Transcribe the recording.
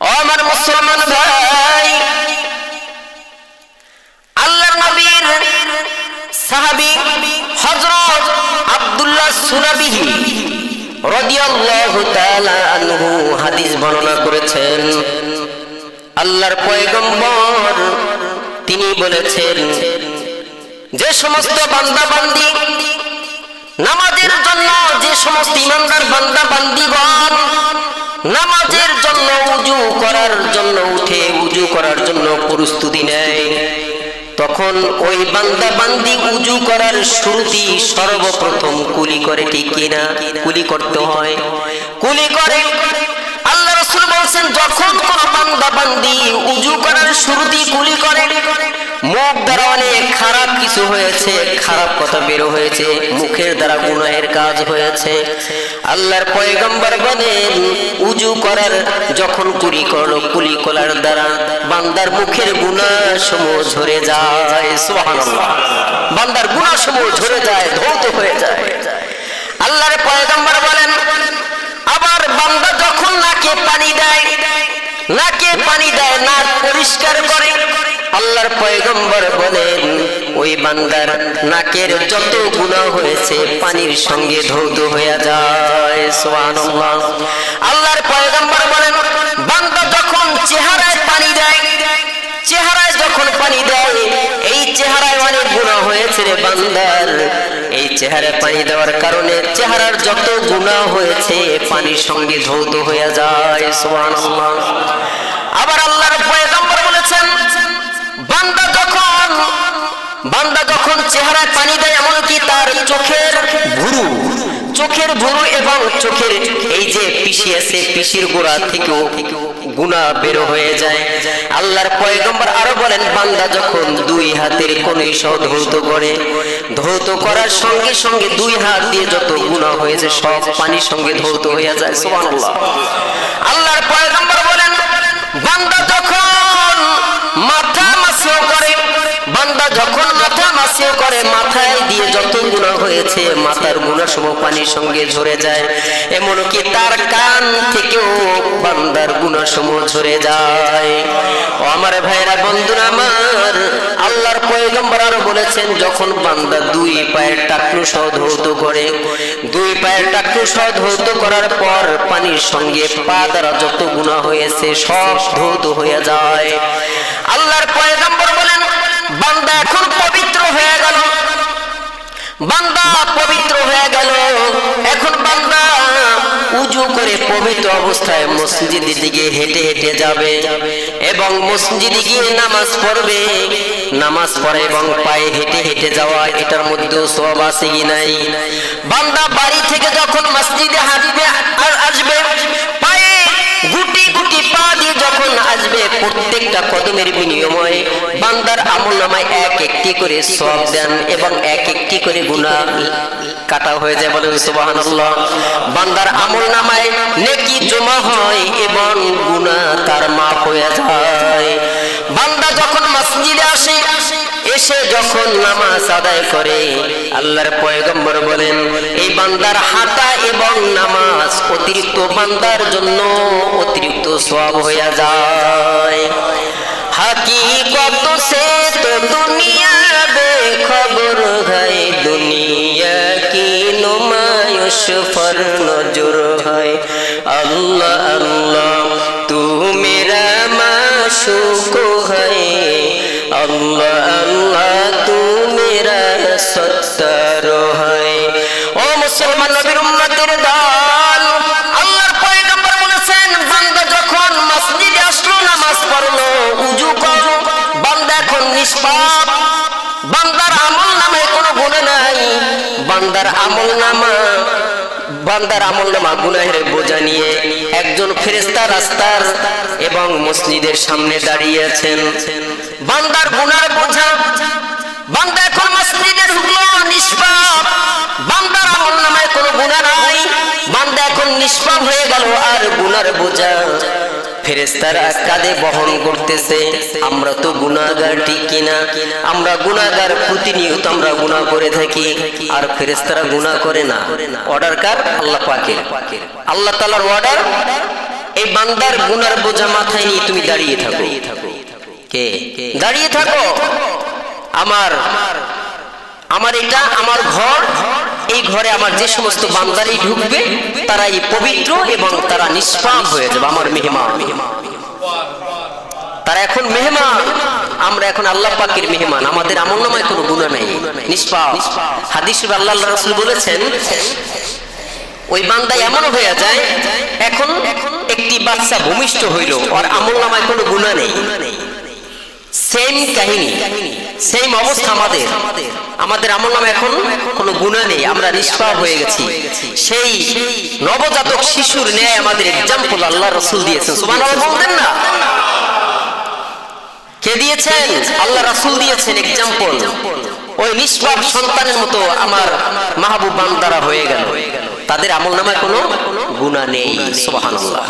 আমার মুসলমান ভাই আল্লাহ নবীর সাহাবী হযরত আব্দুল্লাহ সুলাবিহি রাদিয়াল্লাহু তাআলা আনহু হাদিস বর্ণনা করেছেন। আল্লাহর পয়গম্বর তিনি বলেছেন, যে সমস্ত বান্দা বান্দি নামাজের জন্য যে সমস্ত ইমানদার বান্দা বান্দিগণ নামাজের জন্য উজু করার জন্য উঠে, উজু করার জন্য প্রস্তুতি নেয়। তখন ওই বান্দা বান্দি উজু করার শ্রুতি সর্বপ্রথম কুলি করে, ঠিক কিনা? কুলি করতে হয়। কুলি করে কিছু হয়েছে, খারাপ কথা বেরো হয়েছে, মুখের দ্বারা গুনাহের কাজ হয়েছে। আল্লাহর পয়গম্বর বলেন, উজু করার যখন কুলি করল কুলি করার দ্বারা বান্দার মুখের গুনাহ সমূহ ঝরে যায়, সুবহানাল্লাহ। বান্দার গুনাহ সমূহ ঝরে যায়, ধৌত হয়ে যায়। আল্লাহর পয়গম্বর বলেন, আবার বান্দা যখন নাকে পানি দেয়, নাকে পানি দেয়, নাক পরিষ্কার করে আল্লাহর পয়গম্বর বলেন, ওই বান্দার নাকের যত গুনাহ হয়েছে পানির সঙ্গে ধৌত হয়ে যায়, সুবহানাল্লাহ। আল্লাহর পয়গম্বর বলেন, বান্দা যখন চেহারায় পানি দেয়, চেহারায় যখন পানি দেয়, এই চেহারায় অনেক গুণা হয়েছে রে বান্দার এই চেহারায় পানি দেওয়ার কারণে চেহারার যত গুণা হয়েছে পানির সঙ্গে ধৌত হয়ে যায়, সুবহানাল্লাহ। আবার আল্লাহর পয়গম্বর বলেছেন বান্দা যখন বান্দা যখন পানি দেয়, এমনকি তার চোখের ভুরু চোখের ভুরু এবং চোখের এই যে পিসি আছে, পিসির গোড়া থেকেও গুণা বের হয়ে যায়। আল্লাহর পয়গম্বর আরও বলেন, বান্দা যখন দুই হাতের কোনই সহ ধৌত করে, ধৌত করার সঙ্গে সঙ্গে দুই হাত দিয়ে যত গুণা হয়েছে সব পানির সঙ্গে ধৌত হয়ে যায়। আল্লাহর পয়গম্বর হয়েছে মাথার গুণা সম পানির সঙ্গে ঝরে যায়। এমনকি তার কান থেকেও বান্দার গুণা সম ঝরে যায়। ও আমার ভাইরা, বন্ধুরা আমার, আল্লাহর পয়গম্বর আরও বলেছেন, যখন বান্দা দুই পায়ের টাকনু সহ ধৌত করে, দুই পায়ের টাকনু সহ ধৌত করার পর পানির সঙ্গে পা দ্বারা যত গুণা হয়েছে, সব ধৌত হয়ে যায়। আল্লাহর পয়গম্বর বান্দা পবিত্র হয়ে গেল। এখন বান্দা উজু করে পবিত্র অবস্থায় মসজিদের দিকে হেঁটে হেঁটে যাবে। এবং মসজিদে গিয়ে নামাজ পড়বে। নামাজ পড়ে এবং পায়ে হেঁটে হেঁটে যাওয়া, এটার মধ্যেও সব আছে কি নাই? বান্দা বাড়ি থেকে যখন মসজিদে আর আসবে, পায়ে গুটি গুটি পা দিয়ে যখন আসবে, প্রত্যেকটা কদমের বিনিময়ে বান্দার আমল নামায় একটি করে সব দেন এবং এক একটি করে গুণা কাটা হয়ে যায় বলে সুবহানাল্লাহ। বান্দার আমল নামায় নেকি জমা হয় এবং গুণা তার মাফ হয়ে যায়। বান্দা যখন মসজিদে আসে, এসে যখন নামাজ আদায় করে, আল্লাহর পয়গম্বর বলেন, এই বান্দার হাঁটা এবং নামাজ অতিরিক্ত বান্দার জন্য অতিরিক্ত সব হয়ে যায়। হাকিকত সে তো সুফর নজর হয়। আল্লাহ আল্লাহ, তুমি রামা হয়। আল্লাহ আল্লাহ, তুমি সত্তর হয়। ও মুসলমান নবীর উন্নতির দল, আল্লাহর পয়গম্বর বলেছেন, বান্দা যখন মসজিদে আসলো, নামাজ পড়ল, উজু করল বান্দা এখন নিষ্পাপ। বান্দার আমল নামে কোনো গুণ নাই। বান্দার আমল নামা বান্দার আমল নামা গুনাহের বোঝা নিয়ে একজন ফেরেস্তা রাস্তার এবং মসজিদের সামনে দাঁড়িয়ে আছেন। বান্দার গুনার বোঝা, বান্দা এখন মসজিদের নিষ্পাপ। বান্দার আমল নামায় কোনো গুণা নাই, বান্দা এখন নিষ্পাপ হয়ে গেল আর গুনার বোঝা। ফেরেস্তারা কাঁধে বহন করতেছে, আমরা তো গুনাগার ঠিক কিনা? আমরা গুনাগার প্রতিনিয়ত আমরা গুনাহ করে থাকি, আর ফেরেস্তারা গুনাহ করে না। অর্ডার কার? আল্লাহ পাকের। আল্লাহ তাআলার অর্ডার এই বান্দার গুনার বোঝা মাথায় নিয়ে তুমি দাঁড়িয়ে থাকো। কে? দাঁড়িয়ে থাকো। আমার আমার এটা আমার ঘর ঘর এই ঘরে আমার যে সমস্ত বান্দারাই ঢুকবে, তারাই পবিত্র এবং তারা নিষ্পাপ হয়ে যাবে, আমার মেহমান। তারা এখন মেহমান, আমরা এখন আল্লাহ পাকের মেহমান, আমাদের আমল নামায় কোনো গুণা নেই, নিষ্পাপ। হাদিস আল্লাহ রাসূল বলেছেন, ওই বান্দা এমন হয়ে যায়, এখন একটি বাচ্চা ভূমিষ্ঠ হইল আর আমল নামায় কোনো গুণা নেই। সেম কাহিনী। সেম অবস্থা আমাদের। আমাদের। আমল নামে এখন কোনো গুণা নেই আমরা নিষ্পাপ হয়ে গেছি। সেই নবজাতক শিশুর ন্যায় আমাদের এক্সাম্পল আল্লাহ রসুল দিয়েছেন। সুমান বলতেন না? কে দিয়েছেন? আল্লাহ রাসূল দিয়েছেন এক্সাম্পল ওই নিষ্পাপ সন্তানের মতো আমার মাহবুব বান্দারা হয়ে গেল। তাদের আমল নামায় কোনো গুণা নেই। সুবহানাল্লাহ।